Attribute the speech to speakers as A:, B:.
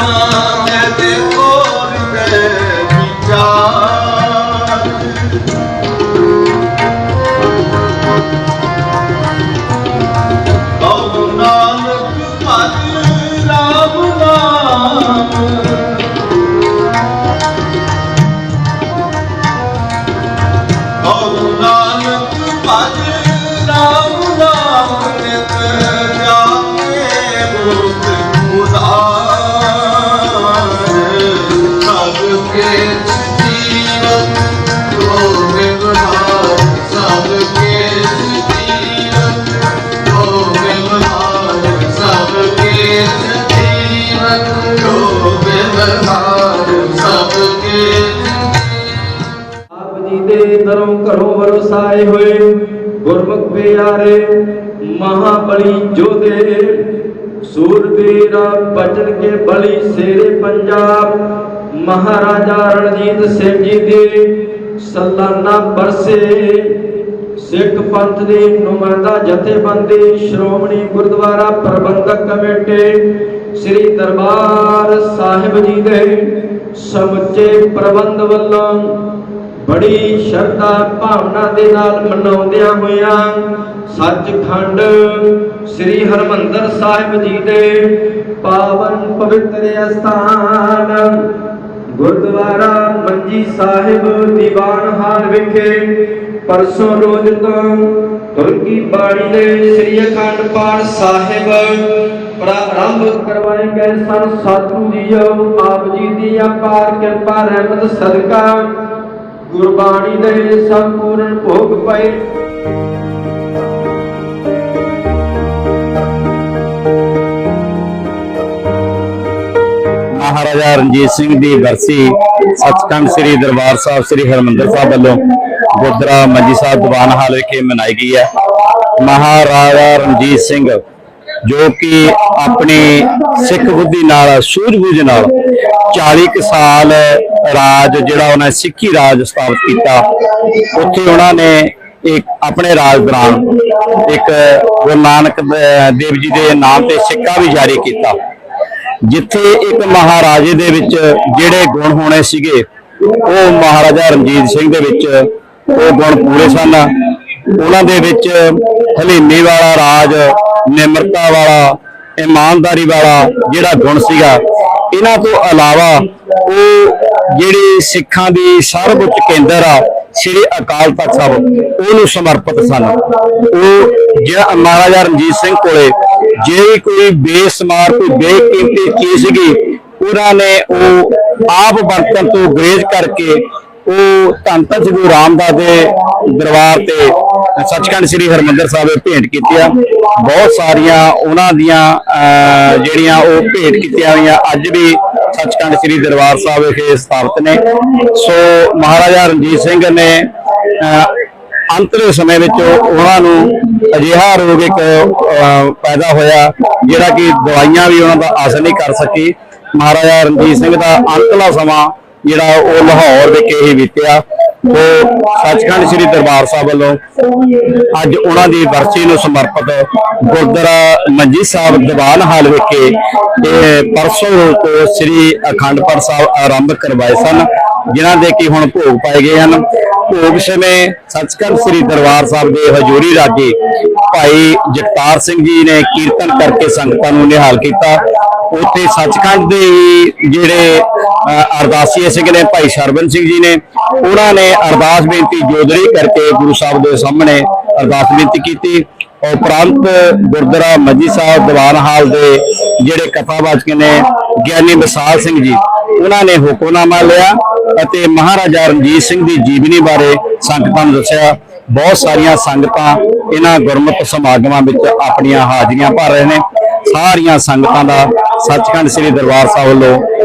A: Allah ਦੇ ਦਰੋਂ ਘਰੋਂ Versailles ਹੋਏ ਗੁਰਮੁਖ ਪਿਆਰੇ ਮਹਾਬਲੀ ਜੋਧੇ, ਸੂਰਬੀਰ ਬਚਨ ਕੇ ਬਲੀ ਸ਼ੇਰੇ ਪੰਜਾਬ, ਮਹਾਰਾਜਾ ਰਣਜੀਤ ਸਿੰਘ ਜੀ ਦੇ ਸਲਾਨਾ ਬਰਸੇ, ਸਿੱਖ ਪੰਥ ਦੀ ਨੁਮਾਇੰਦਾ ਜਥੇਬੰਦੀ, ਸ਼੍ਰੋਮਣੀ ਗੁਰਦੁਆਰਾ ਪ੍ਰਬੰਧਕ ਕਮੇਟੀ, ਸ੍ਰੀ ਦਰਬਾਰ ਸਾਹਿਬ ਜੀ ਦੇ ਸਮੁੱਚੇ ਪ੍ਰਬੰਧ ਵੱਲੋਂ ਬੜੀ ਸ਼ਰਧਾ ਭਾਵਨਾ ਦੇ ਨਾਲ ਮਨਾਉਂਦਿਆਂ ਹੋਇਆਂ ਸੱਚਖੰਡ ਸ੍ਰੀ ਹਰਮੰਦਰ ਸਾਹਿਬ ਜੀ ਦੇ ਪਾਵਨ ਪਵਿੱਤਰ ਅਸਥਾਨ, ਗੁਰਦੁਆਰਾ ਮੰਜੀ ਸਾਹਿਬ, ਦੀਵਾਨ ਹਾਲ ਵਿਖੇ ਪਰਸੋਂ ਰੋਜ਼ ਤੋਂ ਤੁਰਕੀ ਬਾਣੀ ਦੇ ਸ੍ਰੀ ਅਖੰਡ ਪਾਠ ਸਾਹਿਬ ਪ੍ਰਾਰੰਭ ਕਰਵਾਏ ਗਏ ਸਨ। ਸਾਧੂ ਜੀਓ, ਆਪ ਜੀ ਦੀ ਅਪਾਰ ਕਿਰਪਾ, ਰਹਿਮਤ, ਸਦਕਾ ਗੁਰਬਾਣੀ ਦੇ ਸੰਪੂਰਨ ਭੋਗ ਪਏ।
B: ਮਹਾਰਾਜਾ ਰਣਜੀਤ ਸਿੰਘ ਦੀ ਬਰਸੀ ਸੱਚਖੰਡ ਸ੍ਰੀ ਦਰਬਾਰ ਸਾਹਿਬ ਸ੍ਰੀ ਹਰਮੰਦਰ ਸਾਹਿਬ ਵੱਲੋਂ ਗੁਰਦੁਆਰਾ ਮੰਜੀ ਸਾਹਿਬ ਦੀਵਾਨ ਹਾਲ ਵਿਖੇ ਮਨਾਈ ਗਈ ਹੈ। ਮਹਾਰਾਜਾ ਰਣਜੀਤ ਸਿੰਘ ਜੋ ਕਿ ਆਪਣੀ ਸਿੱਖ ਬੁੱਧੀ ਨਾਲ ਸੂਝ-ਬੂਝ ਨਾਲ 40 ਕੁ ਸਾਲ ਰਾਜ ਜਿਹੜਾ ਉਹਨਾਂ ਸਿੱਖੀ ਰਾਜ ਸਥਾਪਿਤ ਕੀਤਾ, ਉੱਥੇ ਉਹਨਾਂ ਨੇ ਇੱਕ ਆਪਣੇ ਰਾਜ ਦੌਰਾਨ ਇੱਕ ਗੁਰੂ ਨਾਨਕ ਦੇਵ ਜੀ ਦੇ ਨਾਮ ਤੇ ਸਿੱਕਾ ਵੀ ਜਾਰੀ ਕੀਤਾ, ਜਿੱਥੇ ਇੱਕ ਮਹਾਰਾਜੇ ਦੇ ਵਿੱਚ ਜਿਹੜੇ ਗੁਣ ਹੋਣੇ ਸੀਗੇ, ਉਹ ਮਹਾਰਾਜਾ ਰਣਜੀਤ ਸਿੰਘ ਦੇ ਵਿੱਚ ਉਹ ਗੁਣ ਪੂਰੇ ਸਨ। ਉਹਨਾਂ ਦੇ ਵਿੱਚ ਹਲੀਮੀ ਵਾਲਾ ਰਾਜ ਨਿਮਰਤਾ ਵਾਲਾ, ਇਮਾਨਦਾਰੀ ਵਾਲਾ ਜਿਹੜਾ ਗੁਣ ਸੀਗਾ, ਇਹਨਾਂ ਤੋਂ ਇਲਾਵਾ ਉਹ ਜਿਹੜੀ ਸਿੱਖਾਂ ਦੀ ਸਰਵਉੱਚ ਕੇਂਦਰ ਆ, ਸ੍ਰੀ ਅਕਾਲ ਤਖਤ ਸਾਹਿਬ, ਉਹਨੂੰ ਸਮਰਪਿਤ ਸਨ। ਉਹ ਜਿਹੜਾ ਮਹਾਰਾਜਾ ਰਣਜੀਤ ਸਿੰਘ ਕੋਲੇ ਜੇ ਕੋਈ ਬੇਸਮਾਰ, ਕੋਈ ਬੇਕੀਮਤੀ ਚੀਜ਼ ਸੀਗੀ, ਉਹਨਾਂ ਨੇ ਉਹ ਆਪ ਵਰਤਨ ਤੋਂ ਗਰੇਜ ਕਰਕੇ ਉਹ ਧੰਨ ਧੰਨ ਗੁਰੂ ਰਾਮਦਾਸ ਦੇ ਦਰਬਾਰ ਤੇ ਸੱਚਖੰਡ ਸ੍ਰੀ ਹਰਮੰਦਰ ਸਾਹਿਬ ਭੇਂਟ ਕੀਤੀਆਂ ਬਹੁਤ ਸਾਰੀਆਂ ਉਹਨਾਂ ਦੀਆਂ ਜਿਹੜੀਆਂ ਉਹ ਭੇਂਟ ਕੀਤੀਆਂ ਹੋਈਆਂ, ਅੱਜ ਵੀ ਸੱਚਖੰਡ ਸ੍ਰੀ ਦਰਬਾਰ ਸਾਹਿਬ ਵਿਖੇ ਸਥਾਪਿਤ ਨੇ। ਸੋ ਮਹਾਰਾਜਾ ਰਣਜੀਤ ਸਿੰਘ ਨੇ ਅੰਤਲੇ ਸਮੇਂ ਵਿੱਚ ਉਹਨਾਂ ਨੂੰ ਅਜਿਹਾ ਰੋਗ ਇੱਕ ਪੈਦਾ ਹੋਇਆ, ਜਿਹੜਾ ਕਿ ਦਵਾਈਆਂ ਵੀ ਉਹਨਾਂ ਦਾ ਅਸਰ ਨਹੀਂ ਕਰ ਸਕੀ। ਮਹਾਰਾਜਾ ਰਣਜੀਤ ਸਿੰਘ ਦਾ ਅੰਤਲਾ ਸਮਾਂ ਜਿਹੜਾ ਉਹ ਲਾਹੌਰ ਵਿਖੇ ਹੀ ਬੀਤਿਆ। ਉਹ ਸੱਚਖੰਡ ਸ੍ਰੀ ਦਰਬਾਰ ਸਾਹਿਬ ਵੱਲੋਂ ਅੱਜ ਉਹਨਾਂ ਦੀ ਵਰਸੀ ਨੂੰ ਸਮਰਪਿਤ ਗੁਰਦੁਆਰਾ ਮੰਜੀ ਸਾਹਿਬ ਦੀਵਾਨ ਹਾਲ ਵਿਖੇ ਇਹ ਪਰਸੋਂ ਤੋਂ ਸ੍ਰੀ ਅਖੰਡ ਪਾਠ ਸਾਹਿਬ ਆਰੰਭ ਕਰਵਾਏ ਸਨ, ਜਿਨ੍ਹਾਂ ਦੇ ਕਿ ਹੁਣ ਭੋਗ ਪਾਏ ਗਏ ਹਨ। ਭੋਗ ਸਮੇਂ ਸੱਚਖੰਡ ਸ੍ਰੀ ਦਰਬਾਰ ਸਾਹਿਬ ਦੇ ਹਜੂਰੀ ਰਾਗੀ ਭਾਈ ਜਗਤਾਰ ਸਿੰਘ ਜੀ ਨੇ ਕੀਰਤਨ ਕਰਕੇ ਸੰਗਤਾਂ ਨੂੰ ਨਿਹਾਲ ਕੀਤਾ। ਉੱਥੇ ਸੱਚਖੰਡ ਦੇ ਹੀ ਜਿਹੜੇ ਅਰਦਾਸੀ ਸਿੰਘ ਨੇ, ਭਾਈ ਸ਼ਰਬਨ ਸਿੰਘ ਜੀ ਨੇ, ਉਹਨਾਂ ਨੇ ਅਰਦਾਸ ਬੇਨਤੀ ਜੋਦਰੀ ਕਰਕੇ ਗੁਰੂ ਸਾਹਿਬ ਦੇ ਸਾਹਮਣੇ ਅਰਦਾਸ ਬੇਨਤੀ ਕੀਤੀ। ਉਪਰੰਤ ਗੁਰਦੁਆਰਾ ਮੰਜੀ ਸਾਹਿਬ ਦੀਵਾਨ ਹਾਲ ਦੇ ਜਿਹੜੇ ਕਥਾਵਾਚਕ ਨੇ, ਗਿਆਨੀ ਵਿਸਾਲ ਸਿੰਘ ਜੀ, ਉਹਨਾਂ ਨੇ ਹੁਕਮਨਾਮਾ ਲਿਆ ਅਤੇ ਮਹਾਰਾਜਾ ਰਣਜੀਤ ਸਿੰਘ ਦੀ ਜੀਵਨੀ ਬਾਰੇ ਸੰਗਤਾਂ ਨੂੰ ਦੱਸਿਆ। ਬਹੁਤ ਸਾਰੀਆਂ ਸੰਗਤਾਂ ਇਹਨਾਂ ਗੁਰਮਤਿ ਸਮਾਗਮਾਂ ਵਿੱਚ ਆਪਣੀਆਂ ਹਾਜ਼ਰੀਆਂ ਭਰ ਰਹੇ ਨੇ। ਸਾਰੀਆਂ ਸੰਗਤਾਂ ਦਾ ਸੱਚਖੰਡ ਸ੍ਰੀ ਦਰਬਾਰ ਸਾਹਿਬ ਵੱਲੋਂ